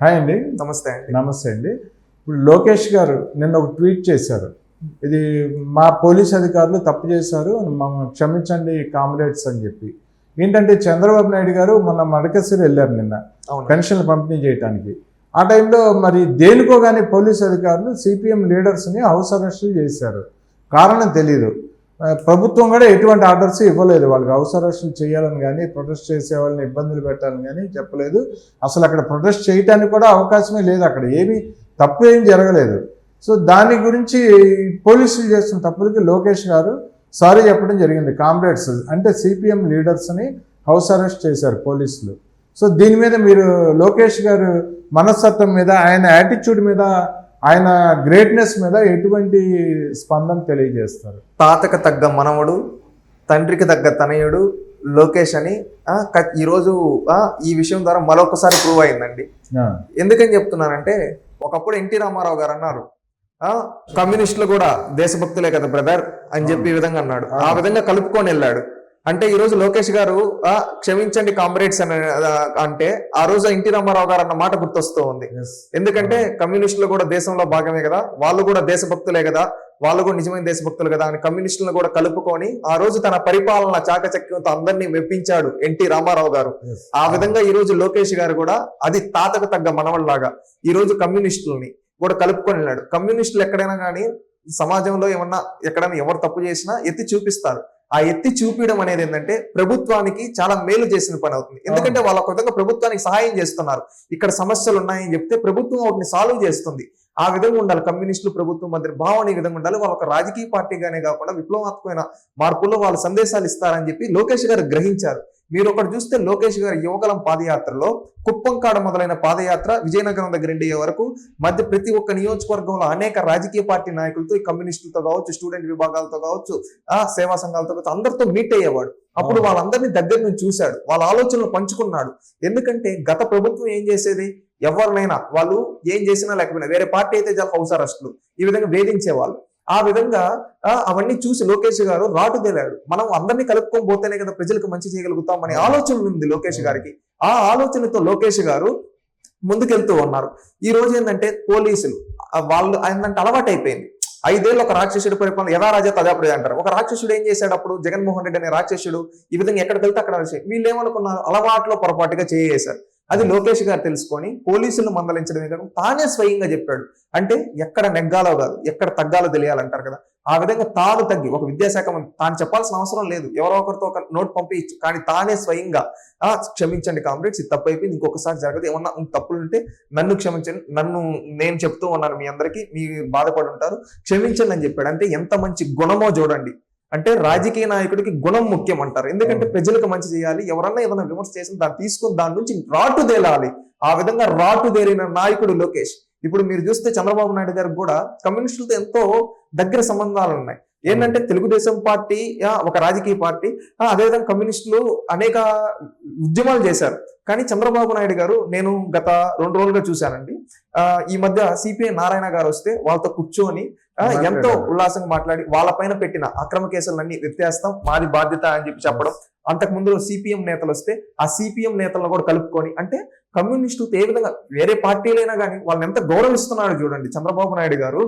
Hi అండి. నమస్తే అండి. నమస్తే అండి. ఇప్పుడు లోకేష్ గారు నిన్న ఒక ట్వీట్ చేశారు. ఇది మా పోలీస్ అధికారులు తప్పు చేశారు మమ్మల్ని క్షమించండి కామ్రేడ్స్ అని చెప్పి. ఏంటంటే చంద్రబాబు నాయుడు గారు మొన్న మడకసిరి వెళ్ళారు నిన్న పెన్షన్లు పంపిణీ చేయడానికి ఆ టైంలో మరి దేనికో కానీ పోలీస్ అధికారులు సిపిఎం లీడర్స్ని హౌస్ అరెస్టులు చేశారు. కారణం తెలియదు ప్రభుత్వం కూడా ఎటువంటి ఆర్డర్స్ ఇవ్వలేదు. వాళ్ళకి హౌస్ చేయాలని కానీ ప్రొటెస్ట్ చేసే వాళ్ళని ఇబ్బందులు పెట్టాలని కానీ చెప్పలేదు. అసలు అక్కడ ప్రొటెస్ట్ చేయడానికి కూడా అవకాశమే లేదు అక్కడ. ఏమీ తప్పు ఏం జరగలేదు. సో దాని గురించి పోలీసులు చేస్తున్న తప్పులకి లోకేష్ గారు సారీ చెప్పడం జరిగింది. కామ్రేడ్స్ అంటే సిపిఎం లీడర్స్ని హౌస్ అరెస్ట్ చేశారు పోలీసులు. సో దీని మీద మీరు లోకేష్ గారు మనస్తత్వం మీద ఆయన యాటిట్యూడ్ మీద ఆయన గ్రేట్నెస్ మీద ఎటువంటి స్పందన తెలియజేస్తారు? తాతకు తగ్గ మనవడు తండ్రికి తగ్గ తనయుడు లోకేష్ అని ఈరోజు ఈ విషయం ద్వారా మరొకసారి ప్రూవ్ అయిందండి. ఎందుకని చెప్తున్నానంటే ఒకప్పుడు ఎన్టీ రామారావు గారు అన్నారు కమ్యూనిస్టులు కూడా దేశభక్తులే కదా బ్రదర్ అని చెప్పి ఈ విధంగా అన్నాడు. ఆ విధంగా కలుపుకొని వెళ్ళాడు. అంటే ఈ రోజు లోకేష్ గారు క్షమించండి కామ్రేడ్స్ అని అంటే ఆ రోజు ఎన్టీ రామారావు గారు అన్న మాట గుర్తొస్తూ ఉంది. ఎందుకంటే కమ్యూనిస్టులు కూడా దేశంలో భాగమే కదా వాళ్ళు కూడా దేశభక్తులే కదా వాళ్ళు కూడా నిజమైన దేశభక్తులు కదా అని కమ్యూనిస్టులను కూడా కలుపుకొని ఆ రోజు తన పరిపాలన చాకచక్యంతో అందరినీ మెప్పించాడు ఎన్టీ రామారావు గారు. ఆ విధంగా ఈ రోజు లోకేష్ గారు కూడా అది తాతకు తగ్గ మనవల్లాగా ఈ రోజు కమ్యూనిస్టులని కూడా కలుపుకొని వెళ్ళాడు. కమ్యూనిస్టులు ఎక్కడైనా కానీ సమాజంలో ఏమన్నా ఎక్కడైనా ఎవరు తప్పు చేసినా ఎత్తి చూపిస్తారు. ఆ ఎత్తి చూపించడం అనేది ఏంటంటే ప్రభుత్వానికి చాలా మేలు చేసిన పని అవుతుంది. ఎందుకంటే వాళ్ళ ఒక విధంగా ప్రభుత్వానికి సహాయం చేస్తున్నారు. ఇక్కడ సమస్యలు ఉన్నాయని చెప్తే ప్రభుత్వం వాటిని సాల్వ్ చేస్తుంది. ఆ విధంగా ఉండాలి. కమ్యూనిస్టులు ప్రభుత్వం మధ్య భావన ఈ విధంగా ఉండాలి. వాళ్ళ ఒక రాజకీయ పార్టీగానే కాకుండా విప్లవాత్మకమైన మార్పుల్లో వాళ్ళు సందేశాలు ఇస్తారని చెప్పి లోకేష్ గారు గ్రహించారు. మీరు ఒకటి చూస్తే లోకేష్ గారి యువకలం పాదయాత్రలో కుప్పంకాడ మొదలైన పాదయాత్ర విజయనగరం దగ్గర ఉండే వరకు మధ్య ప్రతి ఒక్క నియోజకవర్గంలో అనేక రాజకీయ పార్టీ నాయకులతో కమ్యూనిస్టులతో కావచ్చు స్టూడెంట్ విభాగాలతో కావచ్చు ఆ సేవా సంఘాలతో కావచ్చు అందరితో మీట్ అయ్యేవాడు. అప్పుడు వాళ్ళందరినీ దగ్గర నుంచి చూశాడు. వాళ్ళ ఆలోచనలు పంచుకున్నాడు. ఎందుకంటే గత ప్రభుత్వం ఏం చేసేది? ఎవరినైనా వాళ్ళు ఏం చేసినా లేకపోయినా వేరే పార్టీ అయితే చాలా హౌస్ అరెస్టులు. ఈ విధంగా వేధించేవాళ్ళు. ఆ విధంగా అవన్నీ చూసి లోకేష్ గారు రాటు తేలాడు. మనం అందరినీ కలుపుకొని పోతేనే కదా ప్రజలకు మంచి చేయగలుగుతాం అనే ఆలోచన ఉంది లోకేష్ గారికి. ఆ ఆలోచనతో లోకేష్ గారు ముందుకెళ్తూ ఉన్నారు. ఈ రోజు ఏంటంటే పోలీసులు వాళ్ళు ఏంటంటే అలవాటు అయిపోయింది ఐదేళ్ళు ఒక రాక్షసుడి పరిపాలన యథా రాజా తదా ప్రజ అంటారు. ఒక రాక్షసుడు ఏం చేశాడు అప్పుడు? జగన్మోహన్ రెడ్డి అనే రాక్షసుడు ఈ విధంగా ఎక్కడికి వెళ్తే అక్కడ వీళ్ళు ఏమనుకున్నారు? అలవాట్లో పొరపాటుగా చేయేశారు. అది లోకేష్ గారు తెలుసుకొని పోలీసులను మందలించడమే కాకుండా తానే స్వయంగా చెప్పాడు. అంటే ఎక్కడ నెగ్గాలో కాదు ఎక్కడ తగ్గాలో తెలియాలంటారు కదా. ఆ విధంగా తాను తగ్గి ఒక విద్యాశాఖ మంత్రి తాను చెప్పాల్సిన అవసరం లేదు. ఎవరో ఒకరితో ఒక నోట్ పంపించు కానీ తానే స్వయంగా ఆ క్షమించండి కామ్రేడ్స్ ఇది తప్పు అయిపోయింది ఇంకొకసారి జరగదు ఏమన్నా తప్పులు ఉంటే నన్ను క్షమించండి నన్ను నేను చెప్తూ ఉన్నాను మీ అందరికీ మీ బాధపడి ఉంటారు క్షమించండి అని చెప్పాడు. అంటే ఎంత మంచి గుణమో చూడండి. అంటే రాజకీయ నాయకుడికి గుణం ముఖ్యం అంటారు. ఎందుకంటే ప్రజలకు మంచి చేయాలి. ఎవరన్నా ఏదైనా విమర్శ చేసిన దాన్ని తీసుకుని దాని నుంచి రాటు తేలాలి. ఆ విధంగా రాటు తేలిన నాయకుడు లోకేష్. ఇప్పుడు మీరు చూస్తే చంద్రబాబు నాయుడు గారికి కూడా కమ్యూనిస్టులతో ఎంతో దగ్గర సంబంధాలు ఉన్నాయి. ఏంటంటే తెలుగుదేశం పార్టీ ఒక రాజకీయ పార్టీ అదేవిధంగా కమ్యూనిస్టులు అనేక ఉద్యమాలు చేశారు. కానీ చంద్రబాబు నాయుడు గారు నేను గత రెండు రోజులుగా చూశానండి. ఆ, ఈ మధ్య సిపిఐ నారాయణ గారు వస్తే వాళ్ళతో కూర్చొని ఎంతో. ఉల్లాసంగా మాట్లాడి వాళ్ళపైన పెట్టిన అక్రమ కేసులన్నీ ఎత్తేస్తాం మాది బాధ్యత అని చెప్పి చెప్పడం. అంతకు ముందు సిపిఎం నేతలు వస్తే ఆ సిపిఎం నేతలను కూడా కలుపుకొని అంటే కమ్యూనిస్టు ఏ విధంగా వేరే పార్టీలైనా కానీ వాళ్ళని ఎంత గౌరవిస్తున్నాడు చూడండి చంద్రబాబు నాయుడు గారు.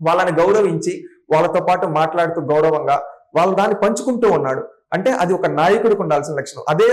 వాళ్ళని గౌరవించి వాళ్ళతో పాటు మాట్లాడుతూ గౌరవంగా వాళ్ళు దాన్ని పంచుకుంటూ ఉన్నాడు. అంటే అది ఒక నాయకుడికి ఉండాల్సిన లక్షణం. అదే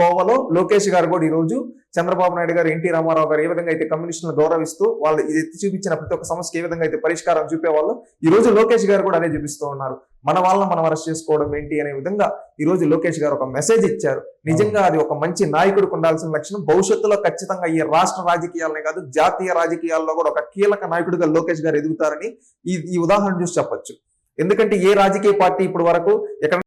కోవలో లోకేష్ గారు కూడా ఈ రోజు చంద్రబాబు నాయుడు గారు ఎన్టీ రామారావు గారు ఏ విధంగా అయితే కమ్యూనిస్టులను గౌరవిస్తూ వాళ్ళు ఇది ఎత్తి చూపించిన ప్రతి ఒక్క సమస్యకి ఏ విధంగా అయితే పరిష్కారం చూపేవాళ్ళు ఈ రోజు లోకేష్ గారు కూడా అదే చూపిస్తూ ఉన్నారు. మన వాళ్ళని మనం అరెస్ట్ చేసుకోవడం ఏంటి అనే విధంగా ఈ రోజు లోకేష్ గారు ఒక మెసేజ్ ఇచ్చారు. నిజంగా అది ఒక మంచి నాయకుడికి ఉండాల్సిన లక్షణం. భవిష్యత్తులో ఖచ్చితంగా ఈ రాష్ట్ర రాజకీయాలనే కాదు జాతీయ రాజకీయాల్లో కూడా ఒక కీలక నాయకుడిగా లోకేష్ గారు ఎదుగుతారని ఈ ఈ ఉదాహరణ చూసి చెప్పొచ్చు. ఎందుకంటే ఏ రాజకీయ పార్టీ ఇప్పుడు వరకు ఎక్కడ